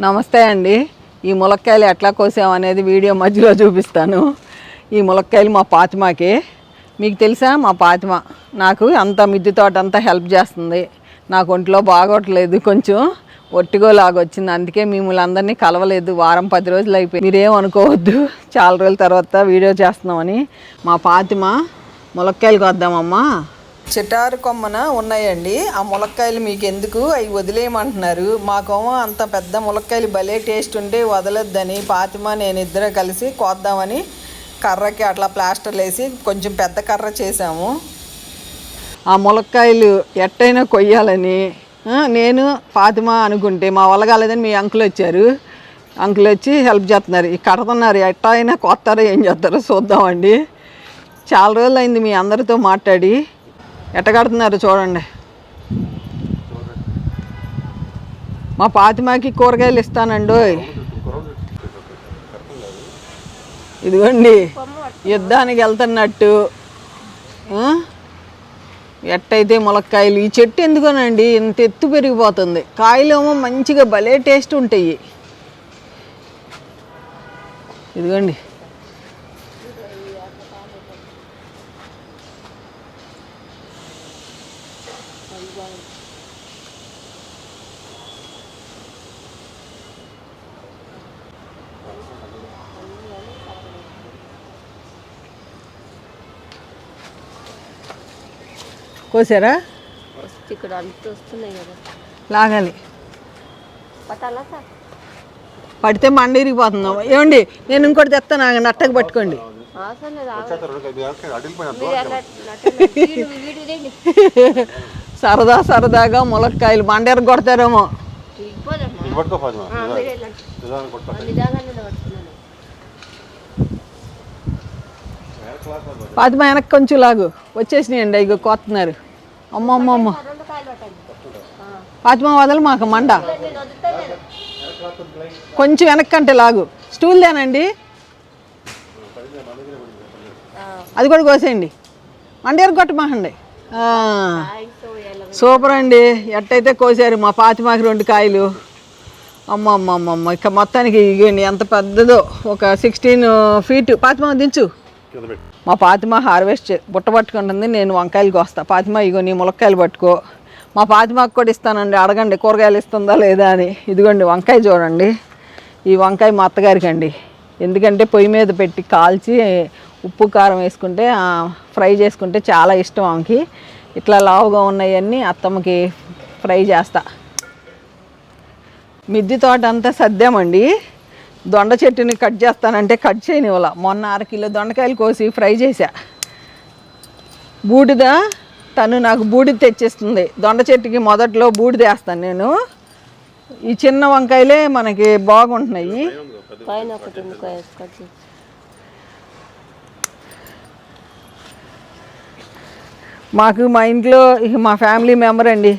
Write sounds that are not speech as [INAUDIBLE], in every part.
నమస్తే అండి. ఈ ములక్కాయలు ఎట్లా కోసామనేది వీడియో మధ్యలో చూపిస్తాను. ఈ ములక్కాయలు మా పాతిమాకి. మీకు తెలుసా? మా పాతిమ నాకు అంత మిద్దె తోట అంతా హెల్ప్ చేస్తుంది. నాకు ఒంట్లో బాగోట్లేదు కొంచెం. ఒట్టిగో లాగొచ్చింది అందుకే మిమ్మల్ని అందరినీ కలవలేదు. వారం పది రోజులు అయిపోయి మీరేం అనుకోవద్దు. చాలా రోజుల తర్వాత వీడియో చేస్తున్నామని. మా పాతిమ ములక్కాయలు కొద్దామమ్మా. చిటారు కొమ్మన ఉన్నాయండి. ఆ ములక్కాయలు మీకు ఎందుకు అవి వదిలేయమంటున్నారు. మాకేమో అంత పెద్ద ములక్కాయలు భలే టేస్ట్ ఉంటే వదలొద్దని పాతిమ నేను ఇద్దరు కలిసి కోద్దామని కర్రకి అట్లా ప్లాస్టర్లు వేసి కొంచెం పెద్ద కర్ర చేసాము ఆ ములక్కాయలు ఎట్టయినా కొయ్యాలని నేను పాతిమ అనుకుంటే మా వల్ల కాలేదని మీ అంకుల్ వచ్చారు. అంకుల్ వచ్చి హెల్ప్ చేస్తున్నారు. కడుతున్నారు. ఎట్టా అయినా కొత్తారో ఏం చేస్తారో చూద్దామండి. చాలా రోజులు అయింది మీ అందరితో మాట్లాడి. ఎట్ట కడుతున్నారు చూడండి. మా పాతిమాకి కూరగాయలు ఇస్తానండి ఇదిగోండి యుద్ధానికి వెళ్తున్నట్టు. ఎట్టయితే ములక్కాయలు. ఈ చెట్టు ఎందుకోనండి? ఇంత ఎత్తు పెరిగిపోతుంది. కాయలేమో మంచిగా భలే టేస్ట్ ఉంటాయి. ఇదిగోండి. కోసారా? ఇక్కడ అంత వస్తున్నాయి కదా. లాగాలి. పట్టాలా సార్? పడితే మండ ఇరిగిపోతుందాం ఏమండి నేను ఇంకోటి తెస్తాను ఆగండి అట్టకు పట్టుకోండి. అవసరం [LAUGHS] సరదా సరదాగా ములక్కాయలు మండెర కొడతారేమో. పాతిమ వెనక్కి కొంచెం లాగు. వచ్చేసినాయండి ఇక కొత్తున్నారు. అమ్మ అమ్మ అమ్మ. పాతిమ వదలు మాకు మండ. కొంచెం వెనక్కి అంటే లాగు స్టూల్ దేనండి అది కూడా కోసేయండి. మండేరు కొట్టమాకండి సూపర్ అండి. ఎట్టయితే కోసారు మా పాతిమాకి రెండు కాయలు. అమ్మ అమ్మ అమ్మ అమ్మ ఇక మొత్తానికి ఇగోండి ఎంత పెద్దదో. ఒక సిక్స్టీన్ ఫీట్ పాతిమ దించు. మా పాతిమ హార్వెస్ట్ బుట్ట పట్టుకుంటుంది నేను వంకాయలకు వస్తా పాతిమ ఇగో నీ ములక్కాయలు పట్టుకో. మా పాతిమకు కూడా ఇస్తానండి అడగండి కూరగాయలు ఇస్తుందా లేదా అని. ఇదిగోండి వంకాయ చూడండి. ఈ వంకాయ మా అత్తగారికి అండి. ఎందుకంటే పొయ్యి మీద పెట్టి కాల్చి ఉప్పు కారం వేసుకుంటే ఫ్రై చేసుకుంటే చాలా ఇష్టం ఆమెకి. ఇట్లా లావుగా ఉన్నాయన్నీ అత్తమ్మకి ఫ్రై చేస్తా. మిద్ది తోట అంతా సర్దామండి దొండ చెట్టుని కట్ చేస్తానంటే కట్ చేయని ఇవ్వాల మొన్న అర కిలో దొండకాయలు కోసి ఫ్రై చేశా. బూడిద తను నాకు బూడిద తెచ్చిస్తుంది. దొండ చెట్టుకి మొదట్లో బూడిద వేస్తాను నేను. ఈ చిన్న వంకాయలే మనకి బాగుంటున్నాయి పైన ఒకటి ఉంది కాయ కట్ చేసి. మాకు మా ఇంట్లో మా ఫ్యామిలీ మెంబర్ అండి.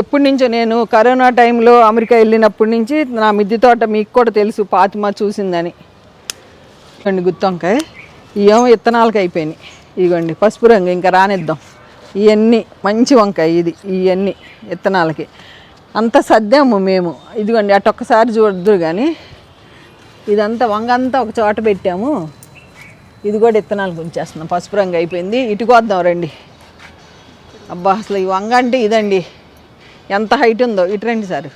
ఎప్పటి నుంచో నేను కరోనా టైంలో అమెరికా వెళ్ళినప్పటి నుంచి నా మిద్దె తోట మీకు కూడా తెలుసు పాతిమ చూసిందని. ఇవ్వండి గుత్తొంకాయ. ఇవేమో ఇత్తనాలకు అయిపోయినాయి. ఇదిగోండి పసుపు రంగు ఇంకా రానిద్దాం. ఇవన్నీ మంచి వంకాయ ఇది ఇవన్నీ ఇత్తనాలకి అంతా సర్దాము మేము. ఇదిగోండి అటు ఒక్కసారి చూడద్దు కానీ ఇదంతా వంగ అంతా ఒక చోట పెట్టాము. ఇది కూడా ఇత్తనాలకు ఉంచేస్తున్నాం పసుపు రంగు అయిపోయింది. ఇటుకొద్దాం రండి. అబ్బా అసలు ఈ వంగ అంటే ఇదండి. ఎంత హైట్ ఉందో. ఇటు రండి సార్.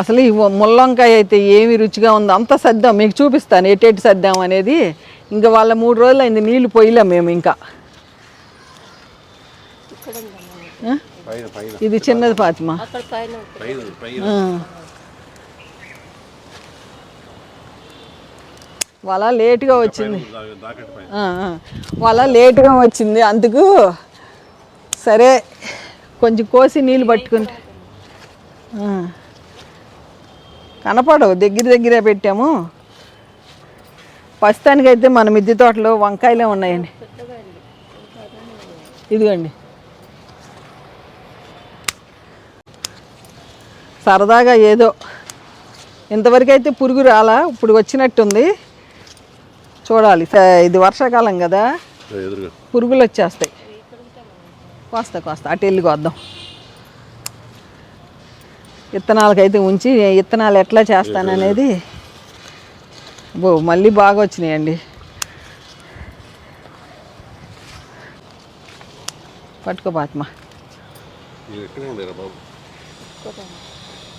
అసలు ఈ ముల్లంకాయ అయితే ఏమి రుచిగా ఉందో. అంత సర్దాం. మీకు చూపిస్తాను ఎటెటు సర్దాం అనేది. ఇంకా వాళ్ళ మూడు రోజులు అయింది నీళ్ళు పోయలేం మేము ఇంకా. ఇది చిన్నది ఫాతిమా. వాళ్ళ లేటుగా వచ్చింది. వాళ్ళ లేటుగా వచ్చింది. అందుకు సరే కొంచెం కోసి నీళ్ళు పట్టుకుంటే. కనపడవు. దగ్గర దగ్గరే పెట్టాము. ప్రస్తుతానికైతే మన మిద్దె తోటలో వంకాయలే ఉన్నాయండి. ఇదిగోండి. సరదాగా ఏదో ఇంతవరకు అయితే పురుగు రాలా. ఇప్పుడు వచ్చినట్టుంది. చూడాలి. స- ఇది వర్షాకాలం కదా? ఎదురుగా. పురుగులు వచ్చేస్తాయి. కోస్తా కోస్తా. అటు వెళ్ళి కోద్దాం. విత్తనాలకైతే ఉంచి విత్తనాలు ఎట్లా చేస్తాననేది బో మళ్ళీ బాగా వచ్చినాయండి. పట్టుకో పాత్మ.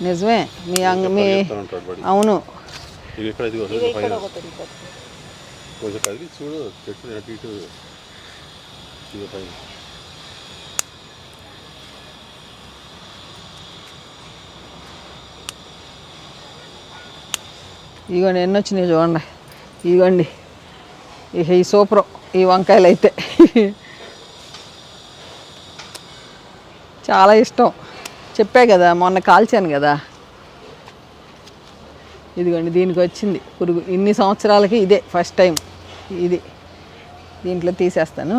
నిజమే. మీ అంగ మీ. అవును. కొంచెం కదిలి చూడు చెట్టు అటు ఇటు పైన. ఇదిగోండి ఎన్ని వచ్చినాయి చూడండి. ఇదిగోండి ఇక ఈ సూపర్ ఈ వంకాయలు అయితే. చాలా ఇష్టం. చెప్పా కదా మొన్న కాల్చాను కదా. ఇదిగోండి దీనికి వచ్చింది. పురుగు ఇన్ని సంవత్సరాలకి ఇదే ఫస్ట్ టైం ఇది. దీంట్లో తీసేస్తాను.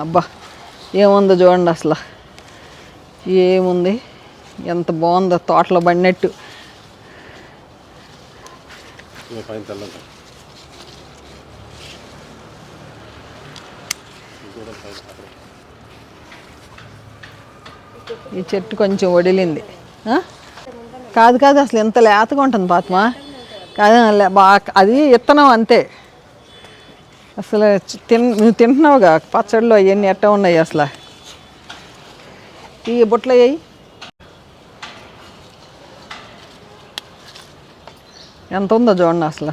అబ్బా ఏముందో చూడండి అసలు. ఏముంది? ఎంత బాగుందో తోటలో పడినట్టు. ఈ చెట్టు కొంచెం వడిలింది. ఆ? కాదు కాదు అసలు ఎంత లేతగా ఉంటుంది పాత్మ? కాదు బా అది ఇత్తనం అంతే. అసలు తిన్ నువ్వు తింటున్నావుగా? పచ్చడిలో అవన్నీ ఎట్ట ఉన్నాయి అసలు? ఈ బుట్టలు అయ్యాయి ఎంత ఉందో చూడండి అసలు.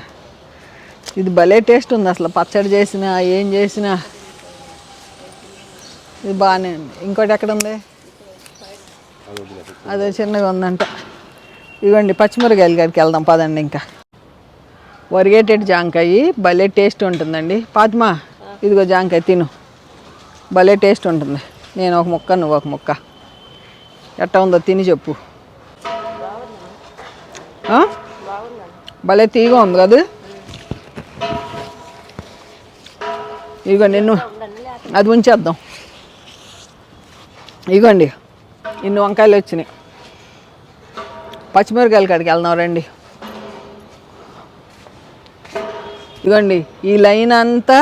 ఇది భలే టేస్ట్ ఉంది అసలు పచ్చడి చేసినా ఏం చేసినా. ఇది బాగానే ఉంది. ఇంకోటి ఎక్కడ ఉంది అదే చిన్నగా ఉందంట. ఇవ్వండి పచ్చిమిరకాయలు గారికి వెళ్దాం పదండి ఇంకా. వరిగేటెడ్ జాంకాయ భలే టేస్ట్ ఉంటుందండి. పాతిమా ఇదిగో జాంకాయ తిను. భలే టేస్ట్ ఉంటుంది. నేను ఒక ముక్క నువ్వు ఒక ముక్క. ఎట్టా ఉందో తిని చెప్పు. భలే తీగా ఉంది కదా? ఇదిగోండి నిన్ను అది ఉంచేద్దాం. ఇదిగోండి ఇన్ని వంకాయలు వచ్చినాయి. పచ్చిమిరకాయల కాడికి వెళ్దాం రండి. ఇదిగోండి ఈ లైన్ అంతా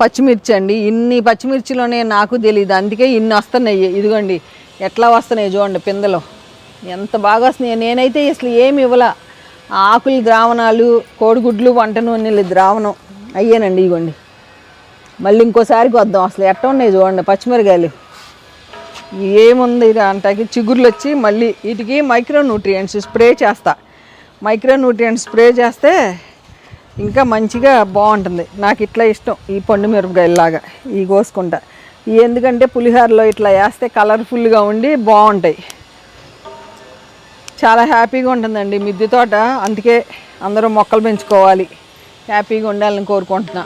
పచ్చిమిర్చి అండి. ఇన్ని పచ్చిమిర్చిలోనే నాకు తెలియదు అందుకే ఇన్ని వస్తున్నాయి. ఇదిగోండి ఎట్లా వస్తున్నాయి చూడండి పిందెలు. ఎంత బాగా వస్తున్నాయి. నేనైతే అసలు ఏమి ఇవ్వలా. ఆకులు ద్రావణాలు కోడిగుడ్లు వంట నూనెలు ద్రావణం అయ్యానండి ఇదిగోండి. మళ్ళీ ఇంకోసారికి వద్దాం అసలు ఎట్ట ఉన్నాయి చూడండి పచ్చిమిరకాయలు. ఏముంది ఇది అంటాకి. చిగుర్లు వచ్చి మళ్ళీ వీటికి మైక్రో న్యూట్రియంట్స్ స్ప్రే చేస్తా. మైక్రో న్యూట్రియంట్స్ స్ప్రే చేస్తే ఇంకా మంచిగా బాగుంటుంది. నాకు ఇట్లా ఇష్టం ఈ పండు మిరపకాయలాగా ఈ కోసుకుంటా. ఎందుకంటే పులిహోరలో ఇట్లా వేస్తే కలర్ఫుల్గా ఉండి బాగుంటాయి. చాలా హ్యాపీగా ఉంటుందండి మిద్దె తోట. అందుకే అందరూ మొక్కలు పెంచుకోవాలి. హ్యాపీగా ఉండాలని కోరుకుంటున్నా.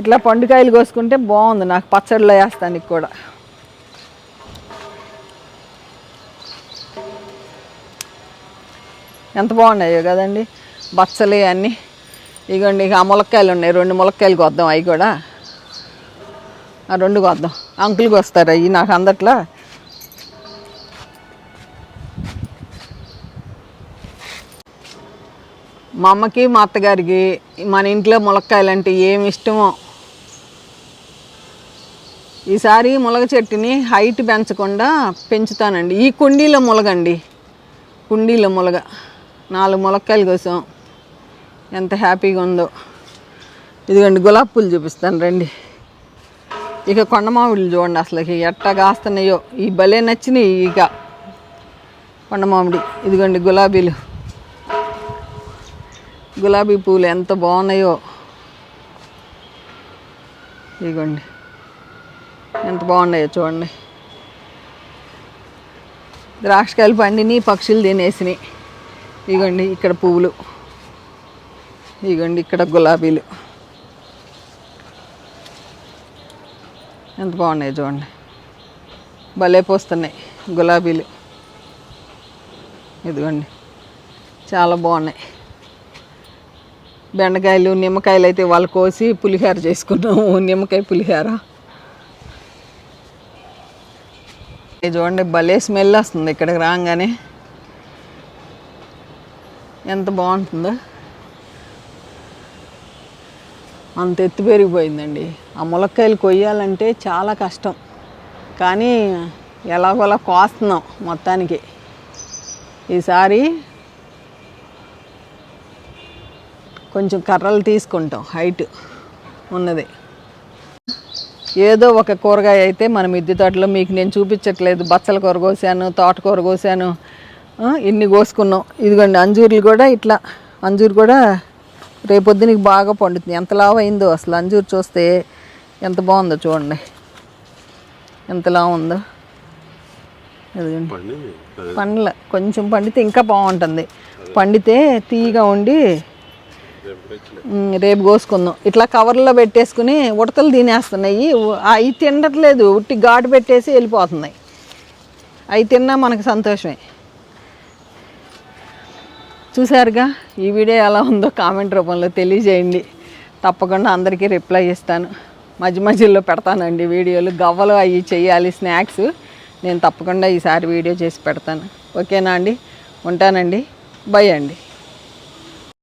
ఇట్లా పండుకాయలు కోసుకుంటే బాగుంది. నాకు పచ్చడిలో వేస్తానికి కూడా. ఎంత బాగున్నాయో కదండి. బచ్చలి అన్నీ. ఇగోండి ఇక ఆ ములక్కాయలు ఉన్నాయి. రెండు ములక్కాయలు కొద్దాం అవి కూడా. ఆ రెండు కొద్దాం. అంకుల్కి వస్తారు? అవి నాకు అందట్లా? మా అమ్మకి మా అత్తగారికి మన ఇంట్లో ములక్కాయలు అంటే ఏమి ఇష్టమో. ఈసారి ములగ చెట్టుని హైట్ పెంచకుండా పెంచుతానండి. ఈ కుండీలో ములగండి. కుండీలో ములగ. నాలుగు ములక్కాయలు కోసం. ఎంత హ్యాపీగా ఉందో. ఇదిగోండి గులాబీ పూలు చూపిస్తాను రండి. ఇక కొండ మామిడిలు చూడండి అసలు ఎట్టా కాస్తున్నాయో. ఈ భలే నచ్చినాయి ఇక కొండమామిడి ఇదిగోండి గులాబీలు. గులాబీ పూలు ఎంత బాగున్నాయో. ఇదిగోండి ఎంత బాగున్నాయో చూడండి. ద్రాక్షకాయలు పండిని పక్షులు తినేసినాయి ఇదిగోండి ఇక్కడ పువ్వులు. ఇదిగోండి ఇక్కడ గులాబీలు. ఎంత బాగున్నాయి చూడండి. భలే పోస్తున్నాయి గులాబీలు. ఇదిగోండి. చాలా బాగున్నాయి. బెండకాయలు నిమ్మకాయలు అయితే వాళ్ళు కోసి పులిహోర చేసుకున్నాము. నిమ్మకాయ పులిహోర. ఇది చూడండి భలే స్మెల్ వస్తుంది ఇక్కడికి రాగానే. ఎంత బాగుంటుందో. అంత ఎత్తు పెరిగిపోయిందండి. ఆ ములక్కాయలు కొయ్యాలంటే చాలా కష్టం. కానీ ఎలాగోలా కోస్తున్నాం మొత్తానికి. ఈసారి కొంచెం కర్రలు తీసుకుంటాం హైట్ ఉన్నది. ఏదో ఒక కూరగాయ అయితే మన మిద్దె తోటలో మీకు నేను చూపించట్లేదు. బచ్చల కూర కోసాను తోటకూర కోసాను. ఇన్ని కోసుకున్నాం. ఇదిగోండి అంజూర్లు కూడా ఇట్లా. అంజూరు కూడా రేపొద్దునకి బాగా పండుతుంది. ఎంత లావు అయిందో అసలు అంజూరు చూస్తే ఎంత బాగుందో చూడండి. ఎంత లావు ఉందో. పండ్ల కొంచెం పండితే ఇంకా బాగుంటుంది. పండితే తీయగా ఉండి రేపు కోసుకుందాం. ఇట్లా కవర్లో పెట్టేసుకుని ఉడతలు తినేస్తున్నాయి. అవి తినట్లేదు. ఉట్టి ఘాటు పెట్టేసి వెళ్ళిపోతున్నాయి. అవి తిన్నా మనకు సంతోషమే. చూసారుగా ఈ వీడియో ఎలా ఉందో కామెంట్ రూపంలో తెలియజేయండి. తప్పకుండా అందరికీ రిప్లై ఇస్తాను. మధ్య మధ్యలో పెడతానండి వీడియోలు. గవ్వలు అవి చేయాలి స్నాక్స్. నేను తప్పకుండా ఈసారి వీడియో చేసి పెడతాను. ఓకేనా అండి? ఉంటానండి. బై అండి.